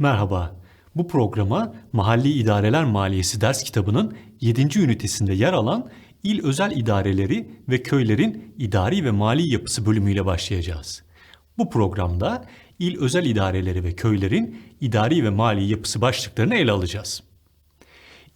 Merhaba. Bu programa Mahalli İdareler Maliyesi ders kitabının 7. ünitesinde yer alan İl Özel İdareleri ve Köylerin İdari ve Mali Yapısı bölümüyle başlayacağız. Bu programda İl Özel İdareleri ve Köylerin İdari ve Mali Yapısı başlıklarını ele alacağız.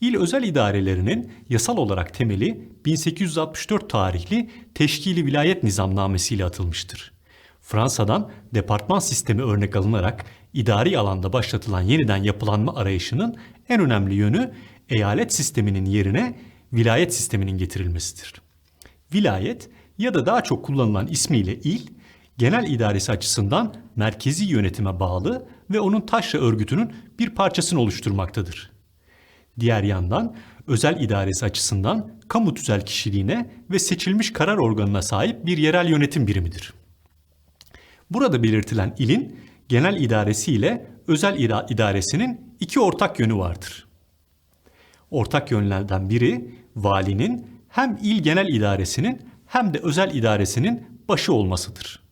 İl özel idarelerinin yasal olarak temeli 1864 tarihli Teşkili Vilayet Nizamnamesi ile atılmıştır. Fransa'dan departman sistemi örnek alınarak idari alanda başlatılan yeniden yapılanma arayışının en önemli yönü eyalet sisteminin yerine vilayet sisteminin getirilmesidir. Vilayet ya da daha çok kullanılan ismiyle il, genel idaresi açısından merkezi yönetime bağlı ve onun taşra örgütünün bir parçasını oluşturmaktadır. Diğer yandan özel idaresi açısından kamu tüzel kişiliğine ve seçilmiş karar organına sahip bir yerel yönetim birimidir. Burada belirtilen ilin genel idaresi ile özel idaresinin iki ortak yönü vardır. Ortak yönlerden biri valinin hem il genel idaresinin hem de özel idaresinin başı olmasıdır.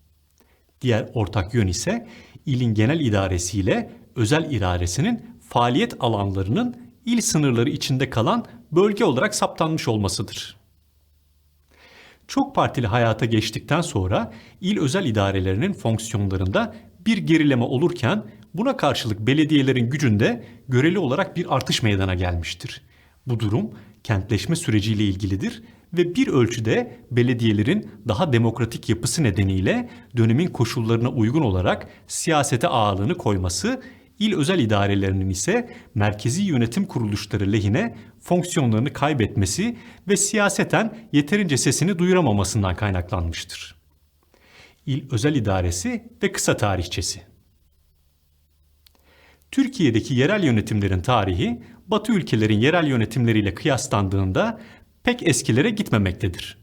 Diğer ortak yön ise ilin genel idaresi ile özel idaresinin faaliyet alanlarının il sınırları içinde kalan bölge olarak saptanmış olmasıdır. Çok partili hayata geçtikten sonra il özel idarelerinin fonksiyonlarında bir gerileme olurken buna karşılık belediyelerin gücünde göreli olarak bir artış meydana gelmiştir. Bu durum kentleşme süreciyle ilgilidir ve bir ölçüde belediyelerin daha demokratik yapısı nedeniyle dönemin koşullarına uygun olarak siyasete ağırlığını koyması, il özel idarelerinin ise merkezi yönetim kuruluşları lehine fonksiyonlarını kaybetmesi ve siyaseten yeterince sesini duyuramamasından kaynaklanmıştır. İl özel idaresi ve kısa tarihçesi. Türkiye'deki yerel yönetimlerin tarihi Batı ülkelerin yerel yönetimleriyle kıyaslandığında pek eskilere gitmemektedir.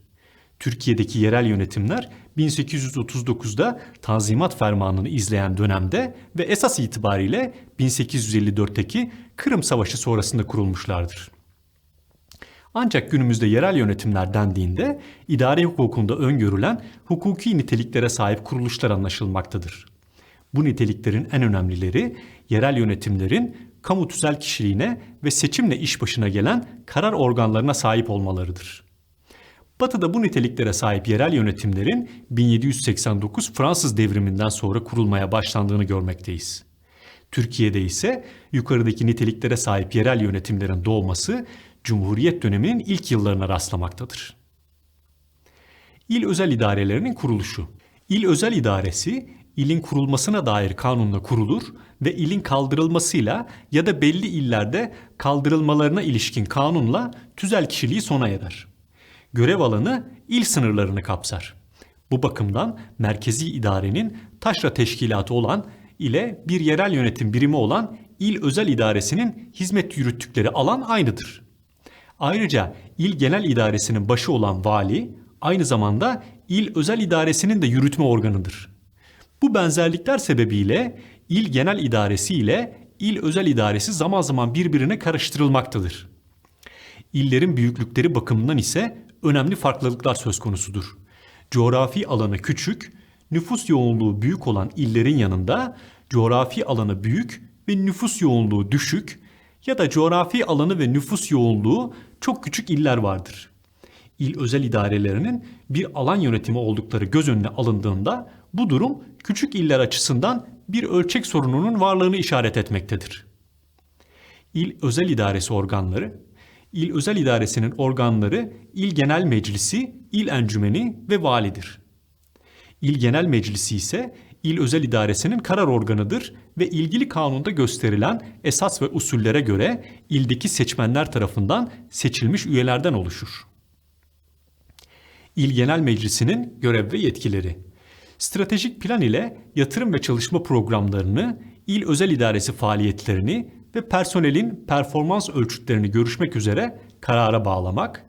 Türkiye'deki yerel yönetimler 1839'da Tanzimat Fermanı'nı izleyen dönemde ve esas itibariyle 1854'teki Kırım Savaşı sonrasında kurulmuşlardır. Ancak günümüzde yerel yönetimler dendiğinde idare hukukunda öngörülen hukuki niteliklere sahip kuruluşlar anlaşılmaktadır. Bu niteliklerin en önemlileri yerel yönetimlerin kamu tüzel kişiliğine ve seçimle iş başına gelen karar organlarına sahip olmalarıdır. Batı'da bu niteliklere sahip yerel yönetimlerin 1789 Fransız devriminden sonra kurulmaya başlandığını görmekteyiz. Türkiye'de ise yukarıdaki niteliklere sahip yerel yönetimlerin doğması Cumhuriyet döneminin ilk yıllarına rastlamaktadır. İl özel idarelerinin kuruluşu. İl özel idaresi ilin kurulmasına dair kanunla kurulur ve ilin kaldırılmasıyla ya da belli illerde kaldırılmalarına ilişkin kanunla tüzel kişiliği sona erer. Görev alanı il sınırlarını kapsar. Bu bakımdan merkezi idarenin taşra teşkilatı olan ile bir yerel yönetim birimi olan il özel idaresinin hizmet yürüttükleri alan aynıdır. Ayrıca il genel idaresinin başı olan vali aynı zamanda il özel idaresinin de yürütme organıdır. Bu benzerlikler sebebiyle il genel idaresi ile il özel idaresi zaman zaman birbirine karıştırılmaktadır. İllerin büyüklükleri bakımından ise önemli farklılıklar söz konusudur. Coğrafi alanı küçük, nüfus yoğunluğu büyük olan illerin yanında coğrafi alanı büyük ve nüfus yoğunluğu düşük ya da coğrafi alanı ve nüfus yoğunluğu çok küçük iller vardır. İl özel idarelerinin bir alan yönetimi oldukları göz önüne alındığında bu durum küçük iller açısından bir ölçek sorununun varlığını işaret etmektedir. İl özel idaresi organları, İl özel idaresinin organları İl Genel Meclisi, İl Encümeni ve Validir. İl Genel Meclisi ise İl Özel İdaresi'nin karar organıdır ve ilgili kanunda gösterilen esas ve usullere göre ildeki seçmenler tarafından seçilmiş üyelerden oluşur. İl Genel Meclisi'nin görev ve yetkileri. Stratejik plan ile yatırım ve çalışma programlarını, il özel idaresi faaliyetlerini ve personelin performans ölçütlerini görüşmek üzere karara bağlamak,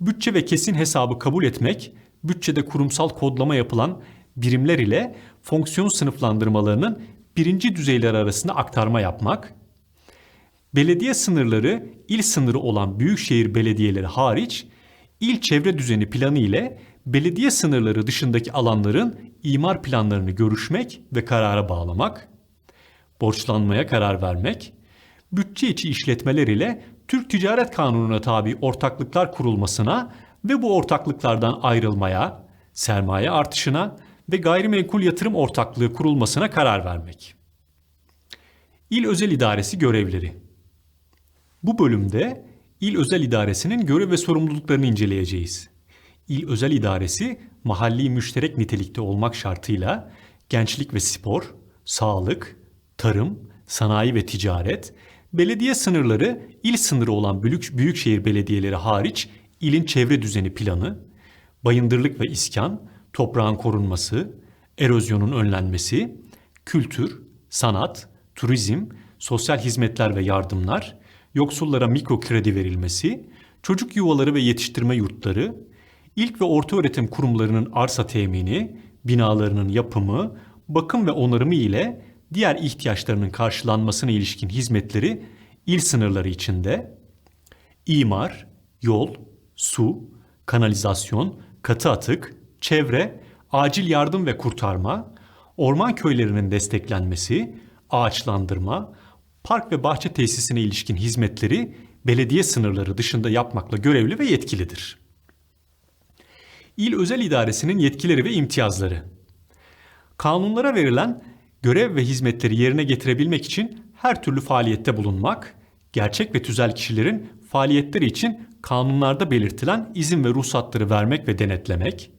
bütçe ve kesin hesabı kabul etmek, bütçede kurumsal kodlama yapılan birimler ile fonksiyon sınıflandırmalarının birinci düzeyler arasında aktarma yapmak, belediye sınırları il sınırı olan büyükşehir belediyeleri hariç il çevre düzeni planı ile belediye sınırları dışındaki alanların imar planlarını görüşmek ve karara bağlamak, borçlanmaya karar vermek, bütçe içi işletmeler ile Türk Ticaret Kanunu'na tabi ortaklıklar kurulmasına ve bu ortaklıklardan ayrılmaya, sermaye artışına ve gayrimenkul yatırım ortaklığı kurulmasına karar vermek. İl Özel İdaresi görevleri. Bu bölümde İl Özel İdaresi'nin görev ve sorumluluklarını inceleyeceğiz. İl Özel İdaresi mahalli müşterek nitelikte olmak şartıyla gençlik ve spor, sağlık, tarım, sanayi ve ticaret, belediye sınırları il sınırı olan büyük, büyükşehir belediyeleri hariç ilin çevre düzeni planı, bayındırlık ve iskan, toprağın korunması, erozyonun önlenmesi, kültür, sanat, turizm, sosyal hizmetler ve yardımlar, yoksullara mikro kredi verilmesi, çocuk yuvaları ve yetiştirme yurtları, ilk ve orta öğretim kurumlarının arsa temini, binalarının yapımı, bakım ve onarımı ile diğer ihtiyaçlarının karşılanmasına ilişkin hizmetleri il sınırları içinde, imar, yol, su, kanalizasyon, katı atık, çevre, acil yardım ve kurtarma, orman köylerinin desteklenmesi, ağaçlandırma, park ve bahçe tesisine ilişkin hizmetleri belediye sınırları dışında yapmakla görevli ve yetkilidir. İl Özel İdaresi'nin yetkileri ve imtiyazları. Kanunlara verilen görev ve hizmetleri yerine getirebilmek için her türlü faaliyette bulunmak, gerçek ve tüzel kişilerin faaliyetleri için kanunlarda belirtilen izin ve ruhsatları vermek ve denetlemek,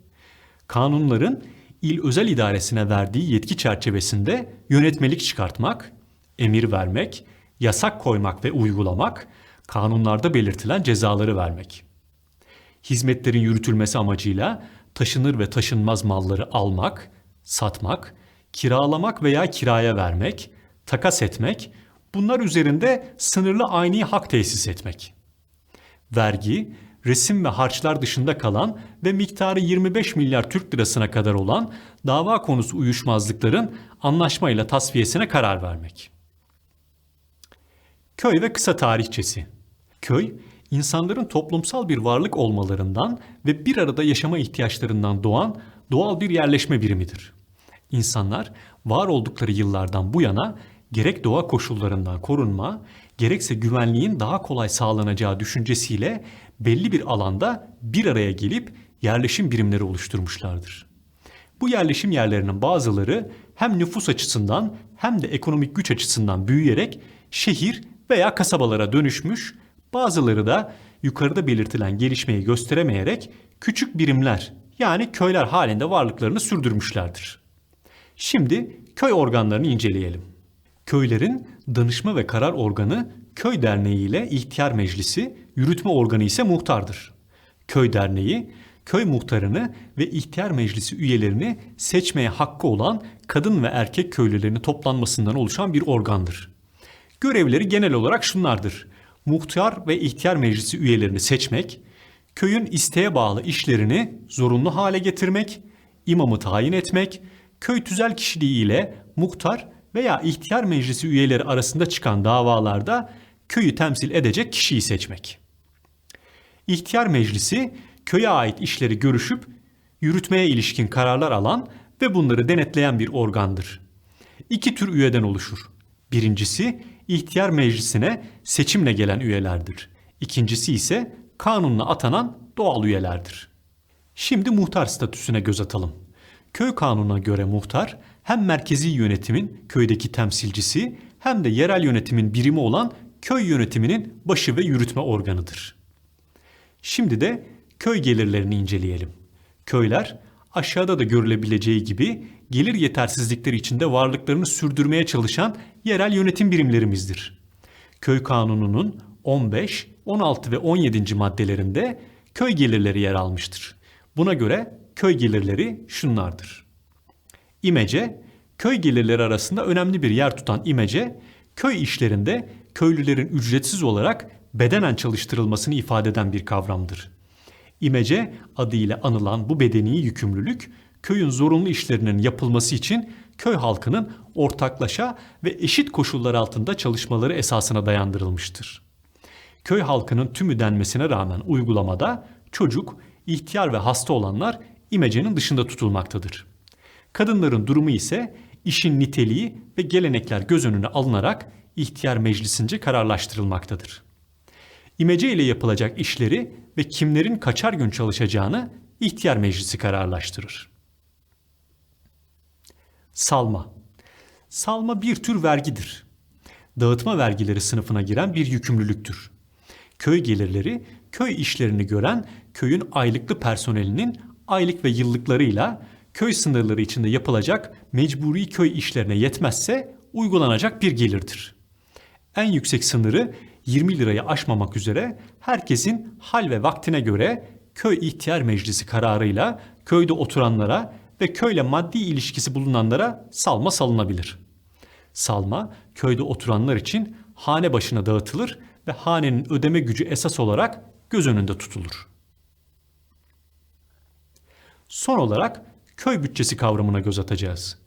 kanunların il özel idaresine verdiği yetki çerçevesinde yönetmelik çıkartmak, emir vermek, yasak koymak ve uygulamak, kanunlarda belirtilen cezaları vermek. Hizmetlerin yürütülmesi amacıyla taşınır ve taşınmaz malları almak, satmak, kiralamak veya kiraya vermek, takas etmek, bunlar üzerinde sınırlı ayni hak tesis etmek. Vergi, resim ve harçlar dışında kalan ve miktarı 25 milyar Türk lirasına kadar olan dava konusu uyuşmazlıkların anlaşmayla tasfiyesine karar vermek. Köy ve kısa tarihçesi. Köy, insanların toplumsal bir varlık olmalarından ve bir arada yaşama ihtiyaçlarından doğan doğal bir yerleşme birimidir. İnsanlar var oldukları yıllardan bu yana gerek doğa koşullarından korunma, gerekse güvenliğin daha kolay sağlanacağı düşüncesiyle belli bir alanda bir araya gelip yerleşim birimleri oluşturmuşlardır. Bu yerleşim yerlerinin bazıları hem nüfus açısından hem de ekonomik güç açısından büyüyerek şehir veya kasabalara dönüşmüş, bazıları da yukarıda belirtilen gelişmeyi gösteremeyerek küçük birimler yani köyler halinde varlıklarını sürdürmüşlerdir. Şimdi köy organlarını inceleyelim. Köylerin danışma ve karar organı köy derneği ile ihtiyar meclisi, yürütme organı ise muhtardır. Köy derneği, köy muhtarını ve ihtiyar meclisi üyelerini seçmeye hakkı olan kadın ve erkek köylülerini toplanmasından oluşan bir organdır. Görevleri genel olarak şunlardır. Muhtar ve ihtiyar meclisi üyelerini seçmek, köyün isteğe bağlı işlerini zorunlu hale getirmek, imamı tayin etmek, köy tüzel kişiliği ile muhtar veya ihtiyar meclisi üyeleri arasında çıkan davalarda köyü temsil edecek kişiyi seçmek. İhtiyar meclisi köye ait işleri görüşüp yürütmeye ilişkin kararlar alan ve bunları denetleyen bir organdır. İki tür üyeden oluşur. Birincisi ihtiyar meclisine seçimle gelen üyelerdir. İkincisi ise kanunla atanan doğal üyelerdir. Şimdi muhtar statüsüne göz atalım. Köy kanununa göre muhtar hem merkezi yönetimin köydeki temsilcisi hem de yerel yönetimin birimi olan köy yönetiminin başı ve yürütme organıdır. Şimdi de köy gelirlerini inceleyelim. Köyler aşağıda da görülebileceği gibi gelir yetersizlikleri içinde varlıklarını sürdürmeye çalışan yerel yönetim birimlerimizdir. Köy kanununun 15, 16 ve 17. maddelerinde köy gelirleri yer almıştır. Buna göre köy gelirleri şunlardır. İmece, köy gelirleri arasında önemli bir yer tutan imece, köy işlerinde köylülerin ücretsiz olarak bedenen çalıştırılmasını ifade eden bir kavramdır. İmece adıyla anılan bu bedeni yükümlülük köyün zorunlu işlerinin yapılması için köy halkının ortaklaşa ve eşit koşullar altında çalışmaları esasına dayandırılmıştır. Köy halkının tümü denmesine rağmen uygulamada çocuk, ihtiyar ve hasta olanlar imecenin dışında tutulmaktadır. Kadınların durumu ise işin niteliği ve gelenekler göz önüne alınarak ihtiyar meclisince kararlaştırılmaktadır. İmece ile yapılacak işleri ve kimlerin kaçar gün çalışacağını ihtiyar meclisi kararlaştırır. Salma Salma bir tür vergidir. Dağıtma vergileri sınıfına giren bir yükümlülüktür. Köy gelirleri köy işlerini gören köyün aylıklı personelinin aylık ve yıllıklarıyla köy sınırları içinde yapılacak mecburi köy işlerine yetmezse uygulanacak bir gelirdir. En yüksek sınırı 20 lirayı aşmamak üzere herkesin hal ve vaktine göre köy ihtiyar meclisi kararıyla köyde oturanlara ve köyle maddi ilişkisi bulunanlara salma salınabilir. Salma köyde oturanlar için hane başına dağıtılır ve hanenin ödeme gücü esas olarak göz önünde tutulur. Son olarak köy bütçesi kavramına göz atacağız.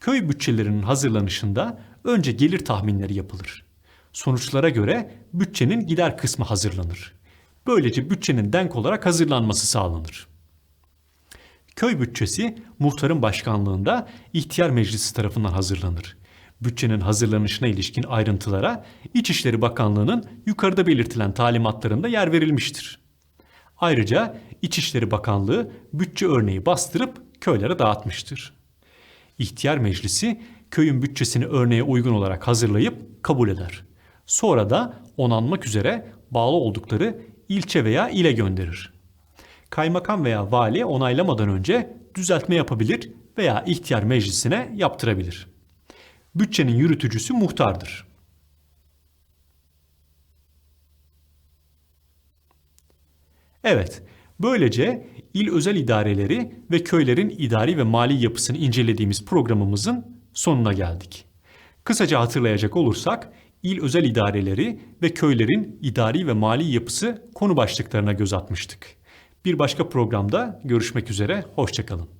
Köy bütçelerinin hazırlanışında önce gelir tahminleri yapılır. Sonuçlara göre bütçenin gider kısmı hazırlanır. Böylece bütçenin denk olarak hazırlanması sağlanır. Köy bütçesi muhtarın başkanlığında ihtiyar meclisi tarafından hazırlanır. Bütçenin hazırlanışına ilişkin ayrıntılara İçişleri Bakanlığı'nın yukarıda belirtilen talimatlarında yer verilmiştir. Ayrıca İçişleri Bakanlığı bütçe örneği bastırıp köylere dağıtmıştır. İhtiyar Meclisi köyün bütçesini örneğe uygun olarak hazırlayıp kabul eder. Sonra da onanmak üzere bağlı oldukları ilçe veya ile gönderir. Kaymakam veya vali onaylamadan önce düzeltme yapabilir veya ihtiyar meclisine yaptırabilir. Bütçenin yürütücüsü muhtardır. Evet, böylece il özel idareleri ve köylerin idari ve mali yapısını incelediğimiz programımızın sonuna geldik. Kısaca hatırlayacak olursak, il özel idareleri ve köylerin idari ve mali yapısı konu başlıklarına göz atmıştık. Bir başka programda görüşmek üzere, hoşçakalın.